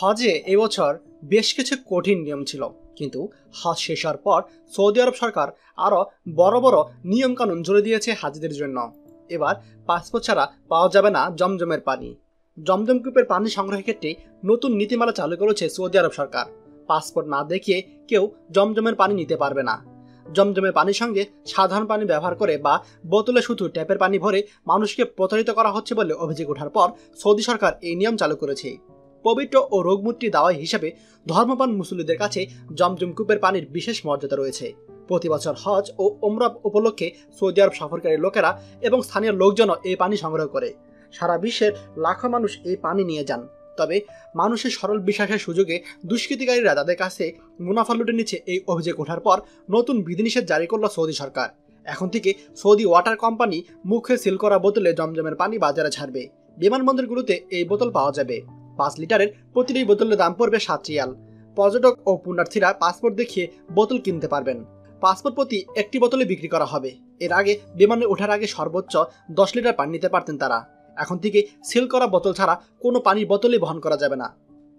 হজে এবছর বেশ কিছু কঠিন নিয়ম ছিল। কিন্তু হজ শেষ হওয়ার পর সৌদি আরব সরকার আরও বড় বড় নিয়মকানুন জুড়ে দিয়েছে হাজিদের জন্য। এবার পাসপোর্ট ছাড়া পাওয়া যাবে না জমজমের পানি। জমজম কূপের পানি সংগ্রহের ক্ষেত্রে নতুন নীতিমালা চালু করেছে সৌদি আরব সরকার। পাসপোর্ট না দেখিয়ে কেউ জমজমের পানি নিতে পারবে না। জমজমের পানির সঙ্গে সাধারণ পানি ব্যবহার করে বা বোতলে শুধু ট্যাপের পানি ভরে মানুষকে প্রতারিত করা হচ্ছে বলে অভিযোগ ওঠার পর সৌদি সরকার এই নিয়ম চালু করেছে। পবিত্র ও রোগমুক্তি দাওয়াই হিসাবে ধর্মপান মুসলিদের কাছে জমজম কূপের পানির বিশেষ মর্যাদা রয়েছে। প্রতি বছর হজ ও ওমরা উপলক্ষে সৌদি আরব সফরকারী লোকেরা এবং স্থানীয় লোকজনও এই পানি সংগ্রহ করে। সারা বিশ্বের লাখো মানুষ এই পানি নিয়ে যান। তবে মানুষের সরল বিশ্বাসের সুযোগে দুষ্কৃতিকারীরা তাদের কাছে মুনাফা লুটে নিচ্ছে এই অভিযোগ ওঠার পর নতুন বিধিনিষেধ জারি করল সৌদি সরকার। এখন থেকে সৌদি ওয়াটার কোম্পানি মুখে সিল করা বোতলে জমজমের পানি বাজারে ছাড়বে। বিমানবন্দরগুলোতে এই বোতল পাওয়া যাবে। পাঁচ লিটারের প্রতিটি বোতলের দাম পড়বে সাত রিয়াল। পর্যটক ও পুণ্যার্থীরা পাসপোর্ট দেখিয়ে বোতল কিনতে পারবেন। পাসপোর্ট প্রতি একটি বোতলে বিক্রি করা হবে। এর আগে বিমানে ওঠার আগে সর্বোচ্চ দশ লিটার পানি নিতে পারতেন তারা। এখন থেকে সিল করা বোতল ছাড়া কোনো পানির বোতলই বহন করা যাবে না।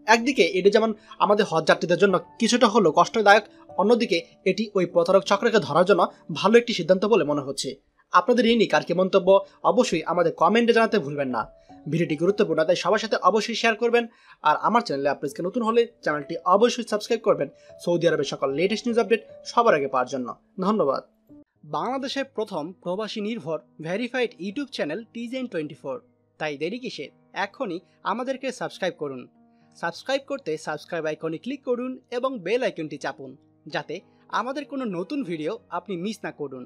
একদিকে এটি যেমন আমাদের হজ যাত্রীদের জন্য কিছুটা হলেও কষ্টদায়ক, অন্যদিকে এটি ওই প্রতারক চক্রকে ধরার জন্য ভালো একটি সিদ্ধান্ত বলে মনে হচ্ছে। আপনাদের এই নিয়ে কার কি মন্তব্য, অবশ্যই আমাদের কমেন্টে জানাতে ভুলবেন না। ভিডিওটি গুরুত্বপূর্ণ, তাই সবার সাথে অবশ্যই শেয়ার করবেন। আর আমার চ্যানেলে আপনাকে নতুন হলে চ্যানেলটি অবশ্যই সাবস্ক্রাইব করবেন। সৌদি আরবের সকল লেটেস্ট নিউজ আপডেট সবার আগে পাওয়ার জন্য। ধন্যবাদ। বাংলাদেশের প্রথম প্রবাসী নির্ভর ভেরিফাইড ইউটিউব চ্যানেল টিজেন টোয়েন্টি ফোর তাই দেরি কিসের এখনই আমাদেরকে সাবস্ক্রাইব করুন। সাবস্ক্রাইব করতে সাবস্ক্রাইব আইকনে ক্লিক করুন এবং বেল আইকনটি চাপুন, যাতে আমাদের কোনো নতুন ভিডিও আপনি মিস না করুন।